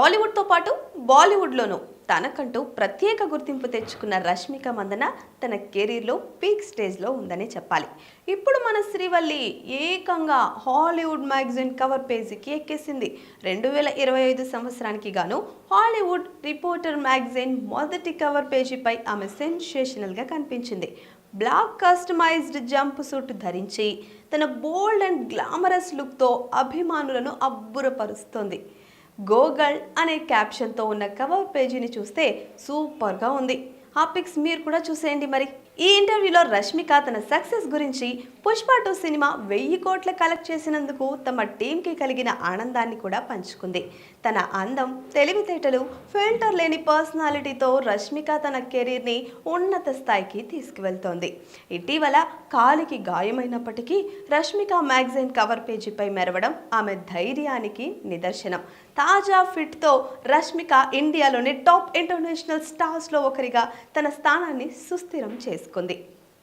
టాలీవుడ్తో పాటు బాలీవుడ్లోనూ తనకంటూ ప్రత్యేక గుర్తింపు తెచ్చుకున్న రష్మిక మందన తన కెరీర్లో పీక్ స్టేజ్లో ఉందని చెప్పాలి. ఇప్పుడు మన శ్రీవల్లి ఏకంగా హాలీవుడ్ మ్యాగజైన్ కవర్ పేజీకి ఎక్కేసింది. రెండు వేల ఇరవై ఐదు సంవత్సరానికి గాను హాలీవుడ్ రిపోర్టర్ మ్యాగజైన్ మొదటి కవర్ పేజీపై ఆమె సెన్సేషనల్గా కనిపించింది. బ్లాక్ కస్టమైజ్డ్ జంప్ సూట్ ధరించి తన బోల్డ్ అండ్ గ్లామరస్ లుక్తో అభిమానులను అబ్బురపరుస్తోంది. గోగల్ అనే క్యాప్షన్తో ఉన్న కవర్ పేజీని చూస్తే సూపర్గా ఉంది. ఆ పిక్స్ మీరు కూడా చూసేయండి మరి. ఈ ఇంటర్వ్యూలో రష్మిక తన సక్సెస్ గురించి పుష్ప టూ సినిమా వెయ్యి కోట్ల కలెక్ట్ చేసినందుకు తమ టీంకి కలిగిన ఆనందాన్ని కూడా పంచుకుంది. తన అందం తెలివితేటలు ఫిల్టర్ లేని పర్సనాలిటీతో రష్మిక తన కెరీర్ని ఉన్నత స్థాయికి తీసుకువెళ్తోంది. ఇటీవల కాలికి గాయమైనప్పటికీ రష్మిక మ్యాగజైన్ కవర్ పేజీపై మెరవడం ఆమె ధైర్యానికి నిదర్శనం. తాజా ఫిట్తో రష్మిక ఇండియాలోని టాప్ ఇంటర్నేషనల్ స్టార్స్లో ఒకరిగా తన స్థానాన్ని సుస్థిరం చేసుకుంది. చేసుకుంది